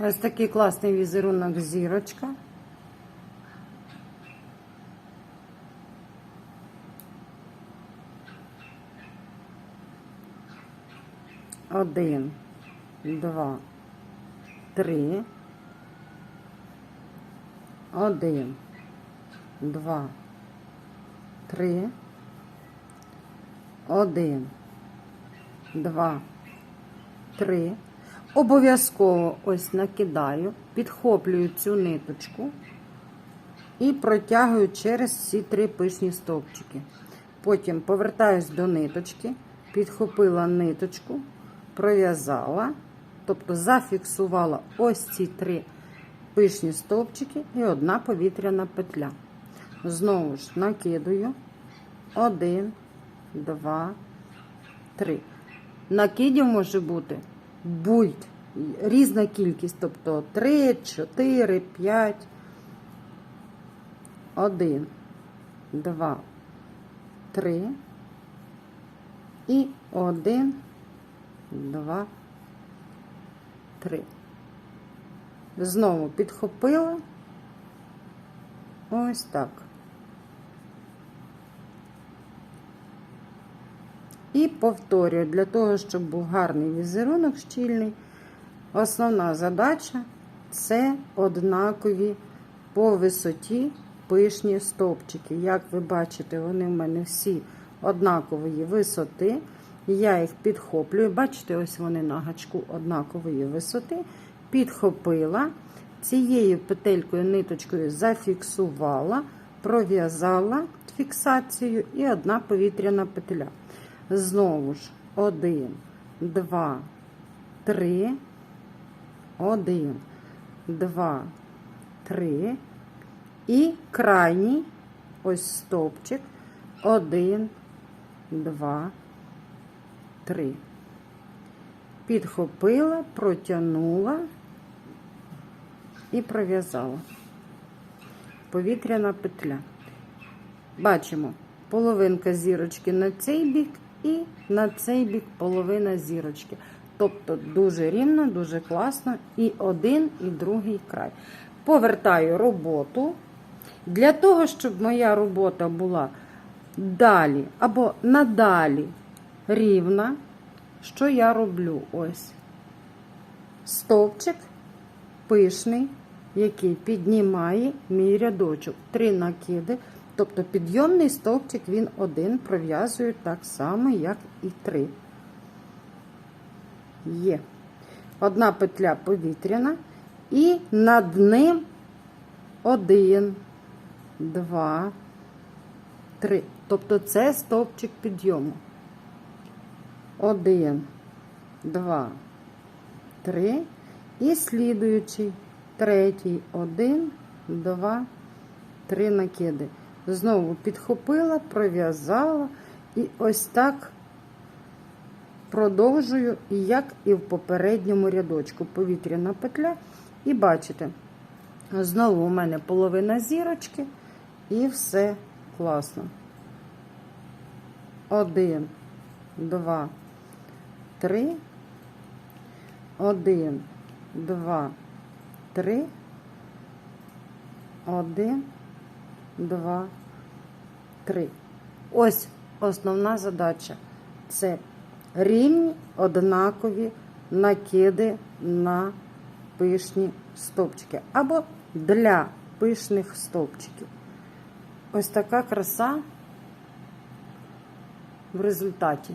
Ось такий класний візерунок зірочка. Один, два, три. Один, два, три. Один, два, три. Обов'язково ось накидаю, підхоплюю цю ниточку і протягую через всі три пишні стовпчики. Потім повертаюсь до ниточки, підхопила ниточку, пров'язала, тобто зафіксувала ось ці три пишні стовпчики і одна повітряна петля. Знову ж накидаю. Один, два, три. Накидів може бути будь різна кількість, тобто 3, 4, 5, 1, 2, 3 і 1, 2, 3. Знову підхопила. Ось так. І повторюю, для того, щоб був гарний візерунок щільний, основна задача це однакові по висоті пишні стовпчики. Як ви бачите, вони в мене всі однакової висоти. Я їх підхоплюю. Бачите, ось вони на гачку однакової висоти. Підхопила, цією петелькою ниточкою зафіксувала, пров'язала фіксацію і одна повітряна петля. Знову ж один, два, три, один, два, три. І крайній ось стовпчик. Один, два, три. Підхопила, протягнула і пров'язала. Повітряна петля. Бачимо половинка зірочки на цей бік і на цей бік половина зірочки. Тобто дуже рівно, дуже класно. І один, і другий край. Повертаю роботу. Для того, щоб моя робота була далі або надалі рівна, що я роблю? Ось стовпчик пишний, який піднімає мій рядочок. Три накиди. Тобто підйомний стовпчик він один пров'язую так само, як і три. Є. Одна петля повітряна, і над ним один, два, три. Тобто це стовпчик підйому. Один, два, три. І слідуючий, третій, один, два, три накиди. Знову підхопила, пров'язала і ось так продовжую, як і в попередньому рядочку. Повітряна петля. І бачите, знову у мене половина зірочки, і все класно. Один, два, три. Один, два, три. Один два, три. Ось основна задача. Це рівні однакові накиди на пишні стовпчики. Або для пишних стовпчиків. Ось така краса в результаті.